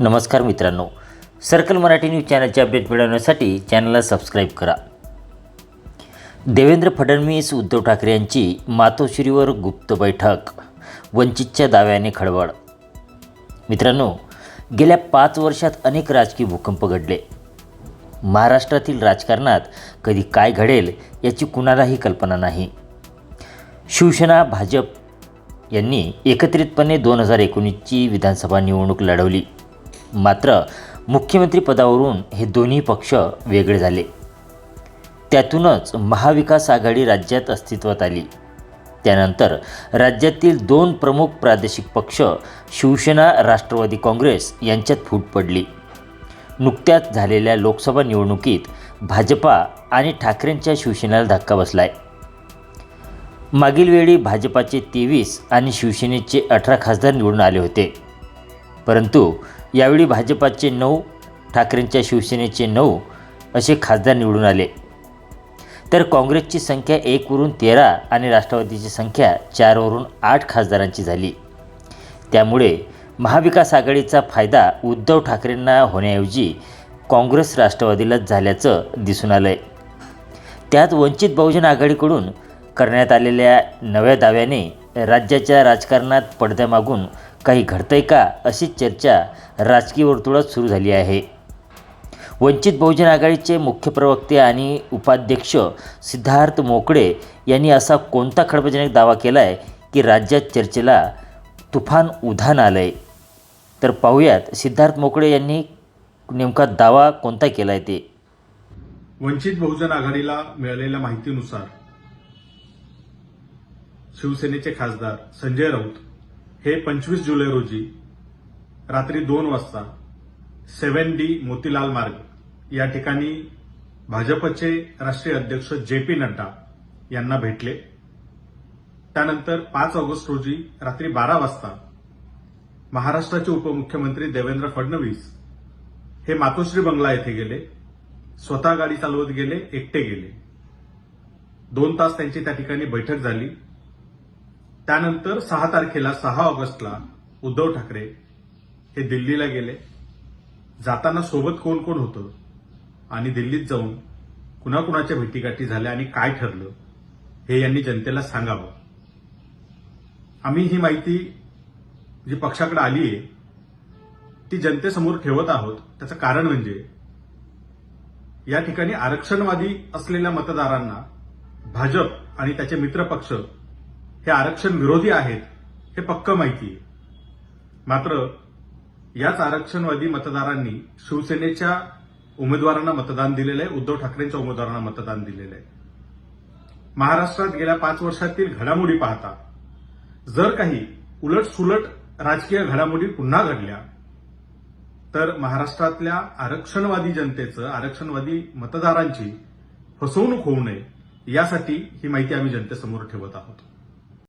नमस्कार मित्रांनो circle Marathi news चॅनलचे अपडेट मिळवण्यासाठी चॅनलला सबस्क्राईब करा. देवेंद्र फडणवीस उद्धव ठाकरे यांची मातोश्रीवर गुप्त बैठक वंचितच्या दाव्याने खळबळ. मित्रांनो गेल्या पाच वर्षात अनेक राजकीय भूकंप घडले. महाराष्ट्रातील राजकारणात कधी काय घडेल याची कुणालाही कल्पना नाही. शिवसेना भाजप यांनी एकत्रितपणे दोन हजार एकोणीसची विधानसभा निवडणूक लढवली. मात्र मुख्यमंत्रीपदावरून हे दोन्ही पक्ष वेगळे झाले. त्यातूनच महाविकास आघाडी राज्यात अस्तित्वात आली. त्यानंतर राज्यातील दोन प्रमुख प्रादेशिक पक्ष शिवसेना राष्ट्रवादी काँग्रेस यांच्यात फूट पडली. नुकत्याच झालेल्या लोकसभा निवडणुकीत भाजपा आणि ठाकरेंच्या शिवसेनेला धक्का बसलाय. मागील वेळी भाजपाचे तेवीस आणि शिवसेनेचे अठरा खासदार निवडून आले होते. परंतु यावेळी भाजपाचे नऊ ठाकरेंच्या शिवसेनेचे नऊ असे खासदार निवडून आले. तर काँग्रेसची संख्या एकवरून तेरा आणि राष्ट्रवादीची संख्या चारवरून आठ खासदारांची झाली. त्यामुळे महाविकास आघाडीचा फायदा उद्धव ठाकरेंना होण्याऐवजी काँग्रेस राष्ट्रवादीलाच झाल्याचं दिसून आलं आहे त्यात वंचित बहुजन आघाडीकडून करण्यात आलेल्या नव्या दाव्याने राज्याच्या राजकारणात पडद्यामागून काही घडतंय का अशी चर्चा राजकीय वर्तुळात सुरू झाली आहे. वंचित बहुजन आघाडीचे मुख्य प्रवक्ते आणि उपाध्यक्ष सिद्धार्थ मोकळे यांनी असा कोणता खडबजनक दावा केला आहे की राज्यात चर्चेला तुफान उधाण आलं आहे तर पाहूयात सिद्धार्थ मोकळे यांनी नेमका दावा कोणता केला आहे ते? वंचित बहुजन आघाडीला मिळालेल्या माहितीनुसार शिवसेनेचे खासदार संजय राऊत हे पंचवीस जुलै रोजी रात्री दोन वाजता सेव्हन डी मोतीलाल मार्ग या ठिकाणी भाजपचे राष्ट्रीय अध्यक्ष जे पी नड्डा यांना भेटले. त्यानंतर पाच ऑगस्ट रोजी रात्री बारा वाजता महाराष्ट्राचे उपमुख्यमंत्री देवेंद्र फडणवीस हे मातोश्री बंगला येथे गेले स्वतः गाडी चालवत गेले एकटे गेले. दोन तास त्यांची त्या ठिकाणी बैठक झाली. त्यानंतर सहा तारखेला सहा ऑगस्टला उद्धव ठाकरे हे दिल्लीला गेले. जाताना सोबत कोण कोण होतं? आणि दिल्लीत जाऊन कुणाकुणाच्या भेटीगाठी झाल्या आणि काय ठरलं? हे यांनी जनतेला सांगावं. आम्ही ही माहिती जी पक्षाकडे आली आहे ती जनतेसमोर ठेवत आहोत. त्याचं कारण म्हणजे या ठिकाणी आरक्षणवादी असलेल्या मतदारांना भाजप आणि त्याचे मित्रपक्ष हे आरक्षण विरोधी आहेत हे पक्क माहिती आहे मात्र याच आरक्षणवादी मतदारांनी शिवसेनेच्या उमेदवारांना मतदान दिलेलं आहे उद्धव ठाकरेंच्या उमेदवारांना मतदान दिलेलं आहे. महाराष्ट्रात गेल्या पाच वर्षातील घडामोडी पाहता जर काही उलट सुलट राजकीय घडामोडी पुन्हा घडल्या तर महाराष्ट्रातल्या आरक्षणवादी जनतेचं आरक्षणवादी मतदारांची फसवणूक होऊ नये यासाठी ही माहिती आम्ही जनतेसमोर ठेवत आहोत.